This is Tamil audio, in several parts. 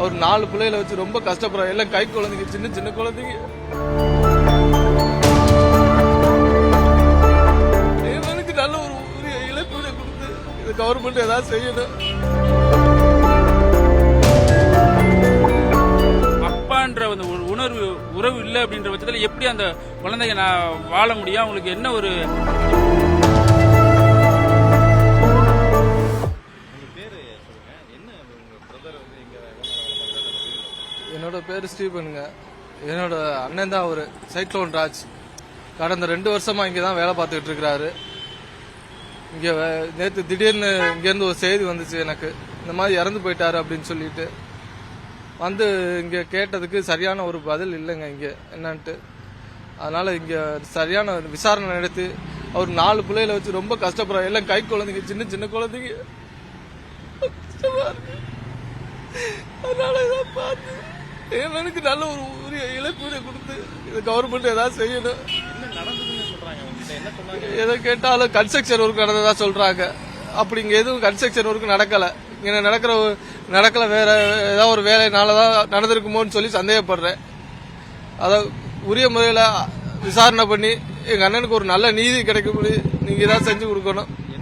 அவர் நாலு பிள்ளைகளை வச்சு ரொம்ப கஷ்டப்படுறாரு. எல்லாம் கை குழந்தைங்க சின்ன சின்ன குழந்தைங்க. இவனுக்கு நல்ல ஒரு இழப்பீடு கொடுத்து இது கவர்மெண்ட் ஏதாவது செய்யணும். அப்பான்ற அந்த ஒரு உணர்வு உறவு இல்லை அப்படின்ற பட்சத்தில் எப்படி அந்த குழந்தைங்க நான் வாழ முடியும்? அவங்களுக்கு என்ன ஒரு என்னோட பேர் ஸ்டீபனுங்க. என்னோட அண்ணன் தான் அவரு சைக்ளோன் ராஜ். கடந்த ரெண்டு வருஷமா இங்கே தான் வேலை பார்த்துக்கிட்டு இருக்கிறாரு. இங்கே நேற்று திடீர்னு இங்கேருந்து ஒரு செய்தி வந்துச்சு எனக்கு. இந்த மாதிரி இறந்து போயிட்டாரு அப்படின்னு சொல்லிட்டு. வந்து இங்கே கேட்டதுக்கு சரியான ஒரு பதில் இல்லைங்க இங்கே. என்னன்ட்டு. அதனால் இங்கே சரியான விசாரணை நடத்தி அவர் நாலு பிள்ளைகளை வச்சு ரொம்ப கஷ்டப்படுறாரு. எல்லாம் கை குழந்தைங்க சின்ன சின்ன குழந்தைங்க. கஷ்டமா இருக்கு. அதனால இதை பார்த்து இவனுக்கு நல்ல ஒரு உரிய இழப்பீடு கொடுத்து இந்த கவர்மெண்ட் ஏதாவது செய்யணும். எதை கேட்டாலும் கன்ஸ்ட்ரக்ஷன் ஒர்க் நடந்ததா சொல்றாங்க. அப்படி இங்க எதுவும் கன்ஸ்ட்ரக்ஷன் ஒர்க் நடக்கல. இங்க நடக்கிற நடக்கல வேற ஏதாவது ஒரு வேலைனாலதான் நடந்திருக்குமோன்னு சொல்லி சந்தேகப்படுறேன். அத உரிய முறையில விசாரணை பண்ணி எங்க அண்ணனுக்கு ஒரு நல்ல நீதி கிடைக்கும்படி நீங்க ஏதாவது செஞ்சு கொடுக்கணும். இது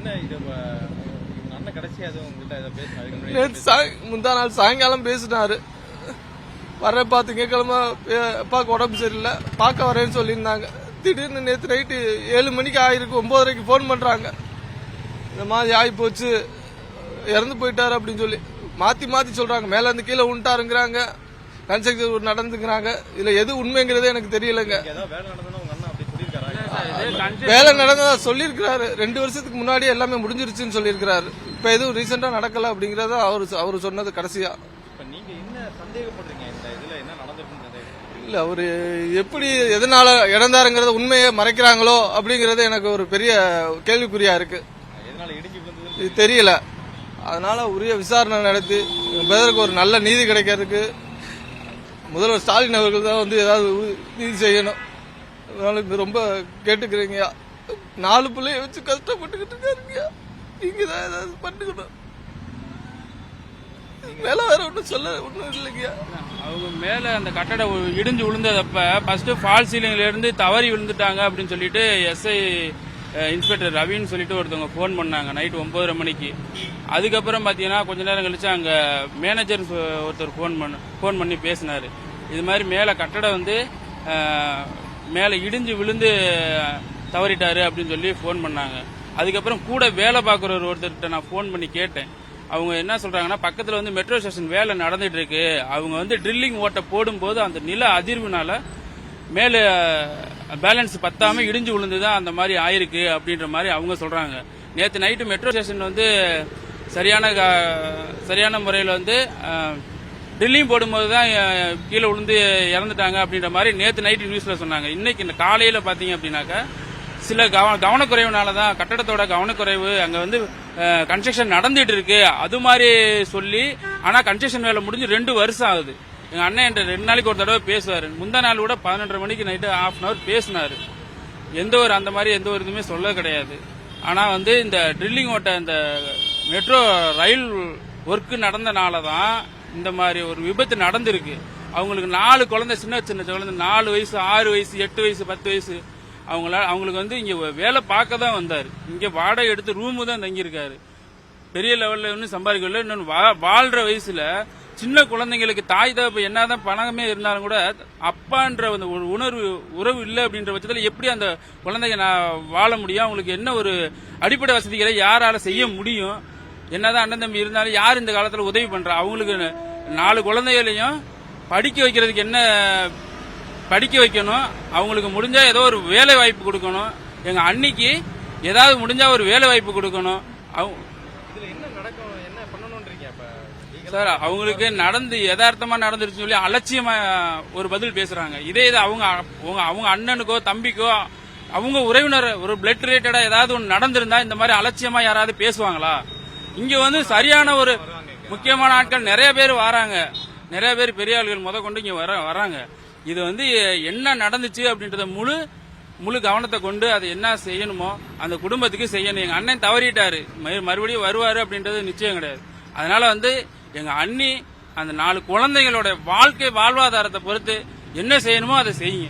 நேற்று முந்தா நாள் சாயங்காலம் பேசினாரு. வரேன்ப்பா திங்கக்கிழமை எ- அப்பாவுக்கு உடம்பு சரியில்லை. பார்க்க வரேன்னு சொல்லியிருந்தாங்க. திடீர்னு நேற்று நைட்டு ஏழு மணிக்கு ஆயிருக்கு ஒன்பதரைக்கு ஃபோன் பண்றாங்க. இந்த மாதிரி ஆகி போச்சு இறந்து போயிட்டாரு அப்படின்னு சொல்லி. மாத்தி மாத்தி சொல்றாங்க. மேல இருந்து கீழே உண்டாருங்கிறாங்க. கன்ஸ்ட்ரக்ஷன் நடந்துக்கிறாங்க. இதுல எது உண்மைங்கிறதே எனக்கு தெரியலங்க. வேலை நடந்ததா சொல்லியிருக்கிறாரு. ரெண்டு வருஷத்துக்கு முன்னாடி எல்லாமே முடிஞ்சிருச்சுன்னு சொல்லியிருக்கிறாரு. இப்ப எதுவும் ரீசெண்டா நடக்கல அப்படிங்கறத அவரு அவரு சொன்னது கடைசியா. இப்ப நீங்க என்ன சந்தேகப்படுறீங்க? இந்த இதுல என்ன நடந்திருக்குன்னு இல்ல அவரு எப்படி எதனால இறந்தாருங்கிறத உண்மையை மறைக்கிறாங்களோ அப்படிங்கறது எனக்கு ஒரு பெரிய கேள்விக்குறியா இருக்கு. எதனால இடிஞ்சு விழுந்தது இது தெரியல. அதனால உரிய விசாரணை நடத்தி என் பேருக்கு ஒரு நல்ல நீதி கிடைக்கிறதுக்கு முதல்வர் ஸ்டாலின் அவர்கள் தான் வந்து ஏதாவது நீதி செய்யணும். அதனால இது ரொம்ப கேட்டுக்கிறீங்க நாலு பிள்ளைய வச்சு கஷ்டப்பட்டுக்கிட்டு இருக்காருங்க நீங்க தான் ஏதாவது பண்ணிக்கணும். மேல வேற ஒன்றும் சொல்ல ஒன்றும் இல்லைங்கய்யா. அவங்க மேல அந்த கட்டடம் இடிஞ்சு விழுந்ததப்ப ஃபர்ஸ்ட் ஃபால் சீலிங்ல இருந்து தவறி விழுந்துட்டாங்க அப்படின்னு சொல்லிட்டு எஸ்ஐ இன்ஸ்பெக்டர் ரவின்னு சொல்லிட்டு ஒருத்தவங்க ஃபோன் பண்ணாங்க நைட் ஒன்பதரை மணிக்கு. அதுக்கப்புறம் பார்த்தீங்கன்னா கொஞ்ச நேரம் கழிச்சு அங்கே மேனேஜர் ஒருத்தர் ஃபோன் பண்ண ஃபோன் பண்ணி பேசினார். இது மாதிரி மேலே கட்டடம் வந்து மேலே இடிஞ்சு விழுந்து தவறிட்டாரு அப்படின்னு சொல்லி ஃபோன் பண்ணாங்க. அதுக்கப்புறம் கூட வேலை பார்க்குற ஒருத்தர்கிட்ட நான் ஃபோன் பண்ணி கேட்டேன். அவங்க என்ன சொல்றாங்கன்னா பக்கத்துல வந்து மெட்ரோ ஸ்டேஷன் வேலை நடந்துட்டு இருக்கு அவங்க வந்து ட்ரில்லிங் ஓட்டை போடும்போது அந்த நில அதிர்வுனால மேல பேலன்ஸ் பத்தாம இடிஞ்சு விழுந்துதான் அந்த மாதிரி ஆயிருக்கு அப்படின்ற மாதிரி அவங்க சொல்றாங்க. நேற்று நைட்டு மெட்ரோ ஸ்டேஷன் வந்து சரியான சரியான முறையில் வந்து ட்ரில்லிங் போடும்போது தான் கீழே விழுந்து இறந்துட்டாங்க அப்படின்ற மாதிரி நேற்று நைட்டு நியூஸில் சொன்னாங்க. இன்னைக்கு இந்த காலையில் பார்த்தீங்க அப்படின்னாக்கா சில கவ கவனக்குறைவுனால தான் கட்டடத்தோட கவனக்குறைவு அங்கே வந்து கன்ஸ்ட்ரக்ஷன் நடந்துட்டு இருக்கு அது மாதிரி சொல்லி ஆனா கன்ஸ்ட்ரக்ஷன் வேலை முடிஞ்சு ரெண்டு வருஷம் ஆகுது. எங்க அண்ணன் என்ற ரெண்டு நாளைக்கு ஒரு தடவை பேசுவாரு. முந்தா நாள் கூட பதினொன்றரை மணிக்கு நைட்டு ஹாஃப் அன் அவர் பேசினாரு. எந்த ஒரு அந்த மாதிரி எந்த ஒரு இதுவுமே சொல்ல கிடையாது. ஆனா வந்து இந்த ட்ரில்லிங் ஓட்ட இந்த மெட்ரோ ரயில் ஒர்க்கு நடந்தனால தான் இந்த மாதிரி ஒரு விபத்து நடந்திருக்கு. அவங்களுக்கு நாலு குழந்தை சின்ன சின்ன குழந்தை நாலு வயசு ஆறு வயசு எட்டு வயசு பத்து வயசு. அவங்கள அவங்களுக்கு வந்து இங்கே வேலை பார்க்க தான் வந்தார். இங்கே வாடகை எடுத்து ரூமு தான் தங்கியிருக்காரு. பெரிய லெவலில் ஒன்றும் சம்பாதிக்கல இன்னொன்று வா- வாழ்ற வயசில் சின்ன குழந்தைங்களுக்கு தாய் தகப்பு என்னதான் பணமே இருந்தாலும் கூட அப்பான்ற அந்த ஒரு உணர்வு உறவு இல்லை அப்படின்ற பட்சத்தில் எப்படி அந்த குழந்தைங்க நான் வாழ முடியும்? அவங்களுக்கு என்ன ஒரு அடிப்படை வசதிகளை யாரால செய்ய முடியும்? என்னதான் அண்ணன் தம்பி இருந்தாலும் யார் இந்த காலத்தில் உதவி பண்றா? அவங்களுக்கு நாலு குழந்தைகளையும் படிக்க வைக்கிறதுக்கு என்ன படிக்க வைக்கணும். அவங்களுக்கு முடிஞ்சா ஏதோ ஒரு வேலை வாய்ப்பு கொடுக்கணும். எங்க அன்னைக்கு ஏதாவது முடிஞ்சா ஒரு வேலை வாய்ப்பு கொடுக்கணும். அவங்க என்ன என்ன சார் அவங்களுக்கு நடந்து யதார்த்தமா நடந்துருச்சுன்னு சொல்லி அலட்சியமா ஒரு பதில் பேசுறாங்க. இதே இது அவங்க அவங்க அவங்க அண்ணனுக்கோ தம்பிக்கோ அவங்க உறவினர் ஒரு பிளட் ரிலேட்டடா ஏதாவது ஒன்று நடந்திருந்தா இந்த மாதிரி அலட்சியமா யாராவது பேசுவாங்களா? இங்க வந்து சரியான ஒரு முக்கியமான ஆட்கள் நிறைய பேர் வராங்க. நிறைய பேர் பெரிய ஆள்கள் முத கொண்டு இங்க வர வராங்க. இது வந்து என்ன நடந்துச்சு அப்படின்றத முழு முழு கவனத்தை கொண்டு அது என்ன செய்யணுமோ அந்த குடும்பத்துக்கு செய்யணும். எங்க அண்ணன் தவறிட்டாரு. மறுபடியும் வருவாரு அப்படின்றது நிச்சயம் கிடையாது. அதனால வந்து எங்க அண்ணி அந்த நாலு குழந்தைகளோட வாழ்க்கை வாழ்வாதாரத்தை பொறுத்து என்ன செய்யணுமோ அதை செய்யுங்க.